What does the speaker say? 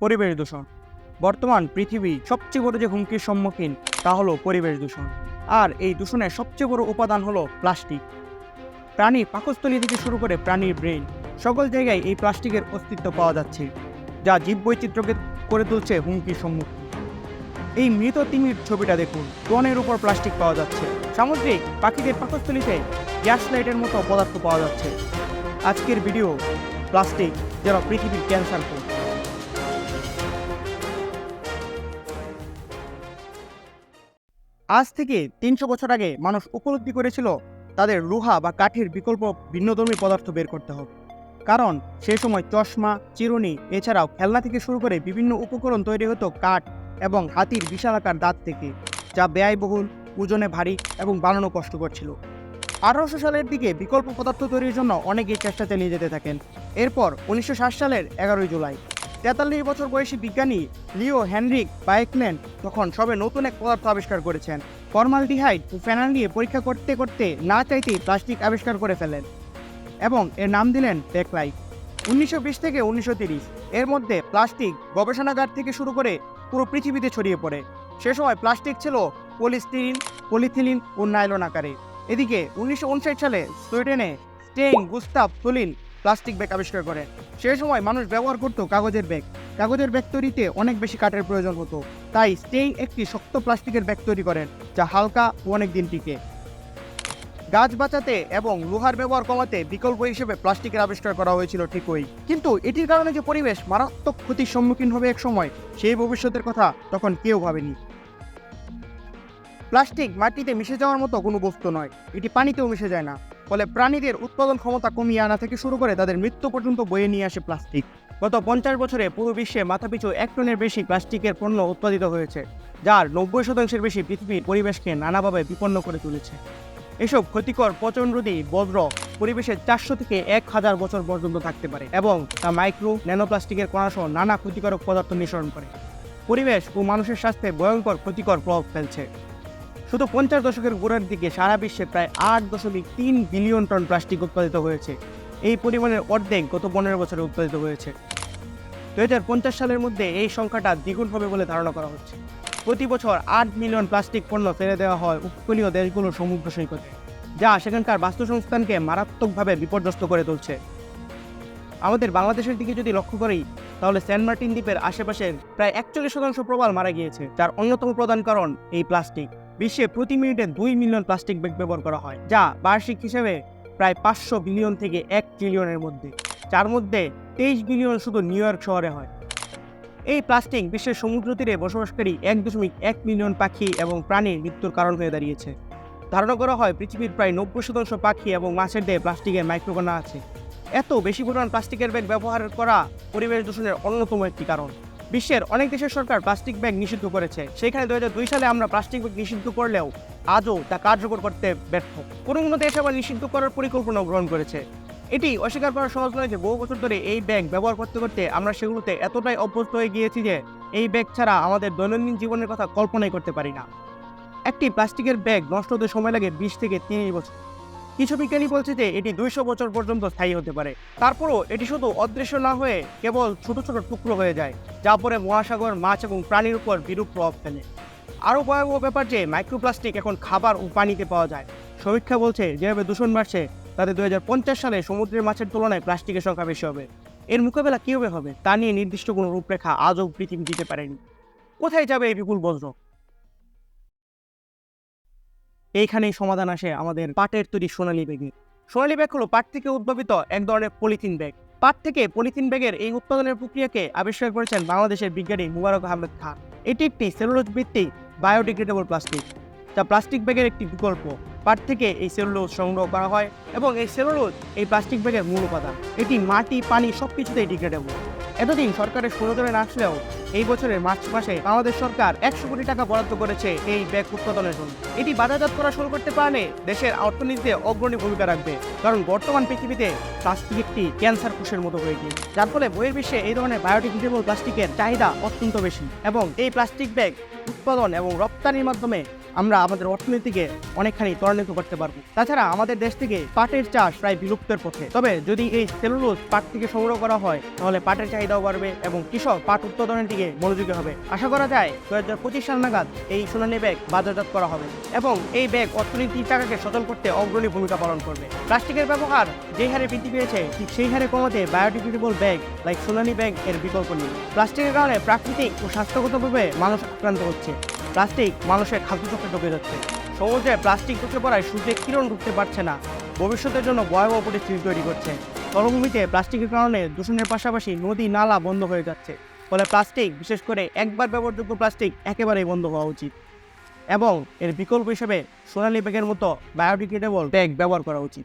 পরিবেশ দূষণ। বর্তমান পৃথিবী সবচেয়ে বড় যে হুমকির সম্মুখীন, তা হলো পরিবেশ দূষণ। আর এই দূষণের সবচেয়ে বড় উপাদান হলো প্লাস্টিক। প্রাণী পাকস্থলী থেকে শুরু করে প্রাণীর ব্রেন, সকল জায়গায় এই প্লাস্টিকের অস্তিত্ব পাওয়া যাচ্ছে, যা জীববৈচিত্র্যকে করে তুলছে হুমকির সম্মুখীন। এই মৃত তিমির ছবিটা দেখুন টনের উপর প্লাস্টিক পাওয়া যাচ্ছে। সামুদ্রিক পাখিদের পাকস্থলীতে গ্যাস লাইটের মতো পদার্থ পাওয়া যাচ্ছে। আজকের ভিডিও, প্লাস্টিক, যেন পৃথিবীর ক্যান্সার কোষ আজ থেকে তিনশো বছর আগে মানুষ উপলব্ধি করেছিল তাদের লোহা বা কাঠের বিকল্প ভিন্নধর্মী পদার্থ বের করতে হবে কারণ সেই সময় চশমা, চিরুনি, এছাড়াও খেলনা থেকে শুরু করে বিভিন্ন উপকরণ তৈরি হতো কাঠ এবং হাতির বিশালাকার দাঁত থেকে, যা ব্যয়বহুল, ওজনে ভারী এবং বানানো কষ্টকর ছিল। আঠারোশো সালের দিকে বিকল্প পদার্থ তৈরির জন্য অনেকেই চেষ্টা চালিয়ে যেতে থাকেন। এরপর উনিশশো ষাট সালের এগারোই জুলাই। তেতাল্লিশ বছর বয়সী বিজ্ঞানী লিও হেনরিক বায়েকলেন তখন সবে নতুন এক পদার্থ আবিষ্কার করেছেন। ফর্মালডিহাইড ও ফেনাল নিয়ে পরীক্ষা করতে করতে না চাইতেই প্লাস্টিক আবিষ্কার করে ফেলেন এবং এর নাম দিলেন টেকলাইট উনিশশো বিশ থেকে উনিশশো তিরিশ। এর মধ্যে প্লাস্টিক গবেষণাগার থেকে শুরু করে পুরো পৃথিবীতে ছড়িয়ে পড়ে। সে সময় প্লাস্টিক ছিল পলিস্টিরিন, পলিথিলিন ও নাইলন আকারে। এদিকে উনিশশো উনষাট সালে সুইডেনে Sten Gustaf Thulin plastic bag আবিষ্কার করে। সেই সময় মানুষ ব্যবহার করতো কাগজের ব্যাগ। কাগজের ব্যাগ তৈরিতে অনেক বেশি কাঠের প্রয়োজন হতো। তাই স্টেইন একটি শক্ত প্লাস্টিকের ব্যাগ তৈরি করেন, যা হালকা ও অনেক দিন টিকে। গাছ বাঁচাতে এবং লোহার ব্যবহার কমাতে বিকল্প হিসেবে প্লাস্টিকের আবিষ্কার করা হয়েছিল ঠিকই। কিন্তু এটির কারণে যে পরিবেশ মারাত্মক ক্ষতির সম্মুখীন হবে এক সময়, সেই ভবিষ্যতের কথা তখন কেউ ভাবেনি। প্লাস্টিক মাটিতে মিশে যাওয়ার মতো কোনো বস্তু নয়। এটি পানিতেও মিশে যায় না। ফলে প্রাণীদের উৎপাদন ক্ষমতা কমিয়ে আনা থেকে শুরু করে তাদের মৃত্যু পর্যন্ত বয়ে নিয়ে আসে প্লাস্টিক। গত পঞ্চাশ বছরে পুরো বিশ্বে মাথাপিছু এক টনের বেশি প্লাস্টিকের পণ্য উৎপাদিত হয়েছে, যার নব্বই শতাংশের বেশি পৃথিবীর পরিবেশকে নানাভাবে বিপন্ন করে তুলেছে। এসব ক্ষতিকর পচনরোধী বজ্র পরিবেশের চারশো থেকে এক হাজার বছর পর্যন্ত থাকতে পারে এবং তা মাইক্রো ন্যানোপ্লাস্টিকের কণাসহ নানা ক্ষতিকারক পদার্থ নিঃসরণ করে। পরিবেশ ও মানুষের স্বাস্থ্যে ভয়ঙ্কর ক্ষতিকর প্রভাব ফেলছে। শুধু পঞ্চাশ দশকের গোড়ার দিকে সারা বিশ্বে প্রায় আট দশমিক তিন বিলিয়ন টন প্লাস্টিক উৎপাদিত হয়েছে। এই পরিমাণের অর্ধেক গত পনেরো বছরে উৎপাদিত হয়েছে। দু হাজার পঞ্চাশ সালের মধ্যে এই সংখ্যাটা দ্বিগুণ হবে বলে ধারণা করা হচ্ছে। প্রতি বছর আট মিলিয়ন প্লাস্টিক পণ্য ফেলে দেওয়া হয় উপকূলীয় দেশগুলোর সমুদ্র সৈকতে, যা সেখানকার বাস্তুসংস্থানকে মারাত্মকভাবে বিপর্যস্ত করে তুলছে। আমাদের বাংলাদেশের দিকে যদি লক্ষ্য করি, তাহলে সেন্ট মার্টিন দ্বীপের আশেপাশের প্রায় একচল্লিশ শতাংশ প্রবাল মারা গিয়েছে, যার অন্যতম প্রধান কারণ এই প্লাস্টিক। বিশ্বে প্রতি মিনিটে দুই মিলিয়ন প্লাস্টিক ব্যাগ ব্যবহার করা হয়, যা বার্ষিক হিসেবে প্রায় পাঁচশো বিলিয়ন থেকে এক ট্রিলিয়নের মধ্যে, যার মধ্যে তেইশ বিলিয়ন শুধু নিউ ইয়র্ক শহরে হয়। এই প্লাস্টিক বিশ্বের সমুদ্র তীরে বসবাসকারী এক দশমিক এক মিলিয়ন পাখি এবং প্রাণীর মৃত্যুর কারণ হয়ে দাঁড়িয়েছে। ধারণা করা হয়, পৃথিবীর প্রায় নব্বই শতাংশ পাখি এবং মাছের দেহে প্লাস্টিকের মাইক্রোকণা আছে। এত বেশি পরিমাণ প্লাস্টিকের ব্যাগ ব্যবহার করা পরিবেশ দূষণের অন্যতম একটি কারণ। বিশ্বের অনেক দেশের সরকার প্লাস্টিক ব্যাগ নিষিদ্ধ করেছে। সেখানে দু সালে আমরা প্লাস্টিক ব্যাগ নিষিদ্ধ করলেও আজও তা কার্যকর করতে ব্যর্থ। কোনো কোনো দেশ আবার নিষিদ্ধ করার পরিকল্পনা গ্রহণ করেছে। এটি অস্বীকার করা সহজ নয় যে বহু বছর ধরে এই ব্যাগ ব্যবহার করতে করতে আমরা সেগুলোতে এতটাই অভ্যস্ত হয়ে গিয়েছি যে এই ব্যাগ ছাড়া আমাদের দৈনন্দিন জীবনের কথা কল্পনাই করতে পারি না। একটি প্লাস্টিকের ব্যাগ নষ্ট হতে সময় লাগে বিশ থেকে তিরিশ বছর। কিছু বিজ্ঞানী বলছে যে এটি দুইশো বছর পর্যন্ত স্থায়ী হতে পারে। তারপরও এটি শুধু অদৃশ্য না হয়ে কেবল ছোট ছোট টুকরো হয়ে যায়, যা পরে মহাসাগর, মাছ এবং প্রাণীর উপর বিরূপ প্রভাব ফেলে। আরও ভয়াবহ ব্যাপার যে মাইক্রোপ্লাস্টিক এখন খাবার ও পানিতে পাওয়া যায়। সমীক্ষা বলছে যেভাবে দূষণ বাড়ছে, তাতে দুই হাজার পঞ্চাশ সালে সমুদ্রের মাছের তুলনায় প্লাস্টিকের সংখ্যা বেশি হবে। এর মোকাবেলা কীভাবে হবে, তা নিয়ে নির্দিষ্ট কোনো রূপরেখা আজও পৃথিবী দিতে পারেনি। কোথায় যাবে এই বিপুল বজ্র? এইখানেই সমাধান আসে আমাদের পাটের তৈরি সোনালী ব্যাগের সোনালী ব্যাগ হলো পাট থেকে উদ্ভাবিত এক ধরনের পলিথিন ব্যাগ। পাট থেকে পলিথিন ব্যাগের এই উৎপাদনের প্রক্রিয়াকে আবিষ্কার করেছেন বাংলাদেশের বিজ্ঞানী মুবারক আহমেদ খান। এটি একটি সেলুলোজ ভিত্তিক বায়োডিগ্রেডেবল প্লাস্টিক, যা প্লাস্টিক ব্যাগের একটি বিকল্প। পাট থেকে এই সেলুলোজ সংগ্রহ করা হয় এবং এই সেলুলোজ এই প্লাস্টিক ব্যাগের মূল উপাদান। এটি মাটি, পানি সব কিছুতেই ডিগ্রেডেবল। এতদিন সরকারের সুনজরে না আসলেও এই বছরের মার্চ মাসে বাংলাদেশ সরকার একশো কোটি টাকা বরাদ্দ করেছে এই ব্যাগ উৎপাদনের জন্য। এটি বাজারজাত করা শুরু করতে পারলে দেশের অর্থনীতিতে অগ্রণী ভূমিকা রাখবে। কারণ বর্তমান পৃথিবীতে প্লাস্টিক একটি ক্যান্সার কোষের মতো হয়ে গিয়েছে। যার ফলে বইয়ের বিশ্বে এই ধরনের বায়োডিগ্রেডেবল প্লাস্টিকের চাহিদা অত্যন্ত বেশি। এবং এই প্লাস্টিক ব্যাগ উৎপাদন এবং রপ্তানির মাধ্যমে আমরা আমাদের অর্থনীতিকে অনেকখানি ত্বরান্বিত করতে পারব। তাছাড়া আমাদের দেশ থেকে পাটের চাষ প্রায় বিলুপ্তের পথে। তবে যদি এই সেলুলোজ পাট থেকে সংগ্রহ করা হয়, তাহলে পাটের চাহিদাও বাড়বে এবং কৃষক পাট উৎপাদনের দিকে মনোযোগী হবে। আশা করা যায়, দু হাজার পঁচিশ সাল নাগাদ এই সোনালী ব্যাগ বাজারজাত করা হবে এবং এই ব্যাগ অর্থনীতির টাকাকে সচল করতে অগ্রণী ভূমিকা পালন করবে। প্লাস্টিকের ব্যবহার যে হারে বৃদ্ধি পেয়েছে, ঠিক সেই হারে কমাতে biodegradable bag, like Sonali bag, এর বিকল্প নেই। প্লাস্টিকের কারণে প্রাকৃতিক ও স্বাস্থ্যগতভাবে মানুষ আক্রান্ত হচ্ছে। প্লাস্টিক মানুষের খাদ্যচক্রে ঢুকে যাচ্ছে। সমুদ্রে প্লাস্টিক ঢুকে পড়ায় সূর্যের কিরণ ঢুকতে পারছে না। ভবিষ্যতের জন্য ভয়াবহ পরিস্থিতি তৈরি করছে। মরুভূমিতে প্লাস্টিকের কারণে দূষণের পাশাপাশি নদী, নালা বন্ধ হয়ে যাচ্ছে। ফলে প্লাস্টিক, বিশেষ করে একবার ব্যবহারযোগ্য প্লাস্টিক, একেবারেই বন্ধ হওয়া উচিত। এবং এর বিকল্প হিসেবে সোনালী ব্যাগের মতো বায়োডিগ্রেডেবল ব্যাগ ব্যবহার করা উচিত।